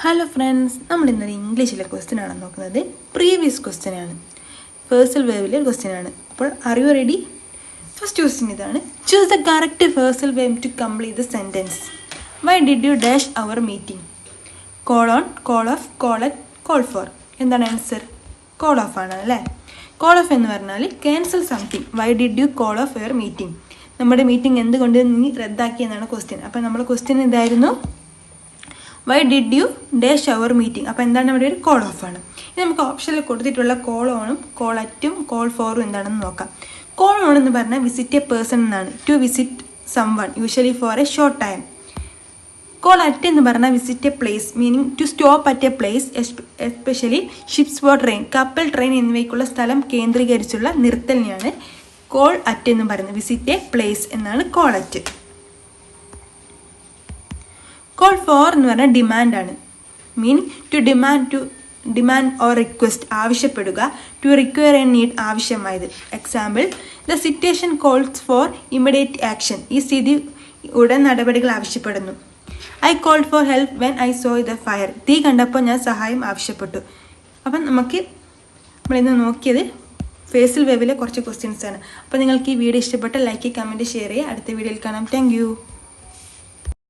Hello friends നമ്മൾ ഇന്നൊരു ഇംഗ്ലീഷിലെ ക്വസ്റ്റ്യൻ ആണ് നോക്കുന്നത്. പ്രീവിയസ് ക്വസ്റ്റ്യൻ ആണ്. ഫേഴ്സൽ വേവിലെ ക്വസ്റ്റ്യൻ ആണ്. അപ്പോൾ അറിവ് റെഡി ഫസ്റ്റ് ക്വസ്റ്റ്യൻ ഇതാണ്. Choose the correct phrasal wave to complete the sentence why did you dash our meeting call on call off call at call for എന്താണ് ആൻസർ കോൾ ഓഫ് ആണ് അല്ലേ? Call off എന്ന് പറഞ്ഞാൽ cancel something why did you call off your meeting നമ്മുടെ meeting എന്തുകൊണ്ട് നീ റദ്ദാക്കി എന്നാണ് ക്വസ്റ്റ്യൻ അപ്പോൾ നമ്മുടെ ക്വസ്റ്റ്യൻ ഇതായിരുന്നു why did you dash our meeting അപ്പോൾ എന്താണ് നമ്മുടെ ഒരു കോൾ ഓഫ് ആണ്. ഇനി നമുക്ക് ഓപ്ഷനിൽ കൊടുത്തിട്ടുള്ള കോൾ ഓണും കോൾ അറ്റും കോൾ ഫോറും എന്താണെന്ന് നോക്കാം. കോൾ ഓൺ എന്ന് പറഞ്ഞാൽ വിസിറ്റ് എ പേഴ്സൺ എന്നാണ്. To visit someone usually for a short time call at എന്ന് പറഞ്ഞാൽ visit a place meaning to stop at a place especially ships for train കപ്പൽ ട്രെയിൻ എന്നിവയ്ക്കുള്ള സ്ഥലം കേന്ദ്രീകരിച്ചുള്ള നിർത്തലിനെയാണ് കോൾ അറ്റ് എന്ന് പറയുന്നത്. വിസിറ്റ് എ പ്ലേസ് എന്നാണ് കോൾ അറ്റ് കോൾ ഫോർ എന്ന് പറഞ്ഞാൽ ഡിമാൻഡാണ് mean to demand to demand or request ആവശ്യപ്പെടുക ടു റിക്വയർ എ നീഡ് ആവശ്യമായത്. Example the situation calls for immediate action ഈ സ്ഥിതി ഉടൻ നടപടികൾ ആവശ്യപ്പെടുന്നു. I called for help when I saw the fire തീ കണ്ടപ്പോൾ ഞാൻ സഹായം ആവശ്യപ്പെട്ടു. അപ്പം നമുക്ക് നമ്മളിന്ന് നോക്കിയത് ഫേസിൽ വെവിലെ കുറച്ച് ക്വസ്റ്റ്യൻസ് ആണ്. അപ്പോൾ നിങ്ങൾക്ക് ഈ വീഡിയോ ഇഷ്ടപ്പെട്ട ലൈക്ക് കമന്റ് ഷെയർ ചെയ്യുക. അടുത്ത വീഡിയോയിൽ കാണാം. താങ്ക്